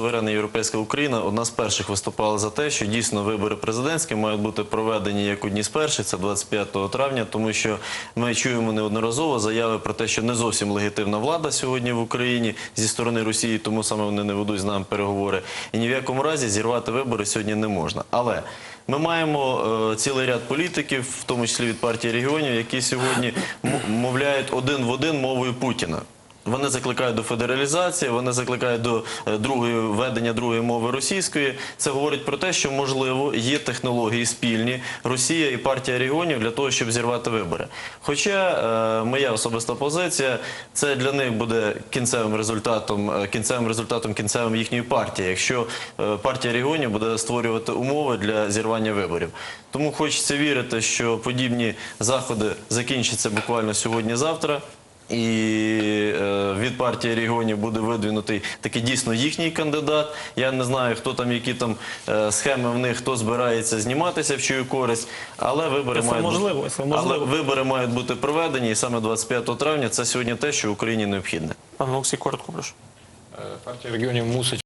Суверенна європейська Україна одна з перших виступала за те, що дійсно вибори президентські мають бути проведені як одні з перших, це 25 травня, тому що ми чуємо неодноразово заяви про те, що не зовсім легітимна влада сьогодні в Україні зі сторони Росії, тому саме вони не ведуть з нами переговори. І ні в якому разі зірвати вибори сьогодні не можна. Але ми маємо е, цілий ряд політиків, в тому числі від партії регіонів, які сьогодні мовляють один в один мовою Путіна. Вони закликають до федералізації, вони закликають до е, другої введення другої мови російської. Це говорить про те, що можливо є технології спільні Росія і партія регіонів для того, щоб зірвати вибори. Хоча е, моя особиста позиція, це для них буде кінцевим результатом, е, кінцевим результатом кінцевим їхньої партії, якщо е, партія регіонів буде створювати умови для зірвання виборів. Тому хочеться вірити, що подібні заходи закінчаться буквально сьогодні-завтра. І партії регіонів буде видвинутий такий дійсно їхній кандидат. Я не знаю, хто там, які там е, схеми в них, хто збирається зніматися в чию користь, але вибори Це мають можливо, бути, це можливо. але вибори мають бути проведені, і саме 25 травня це сьогодні те, що Україні необхідне. Пане Олексій, коротко прошу. Е, Партія регіонів мусить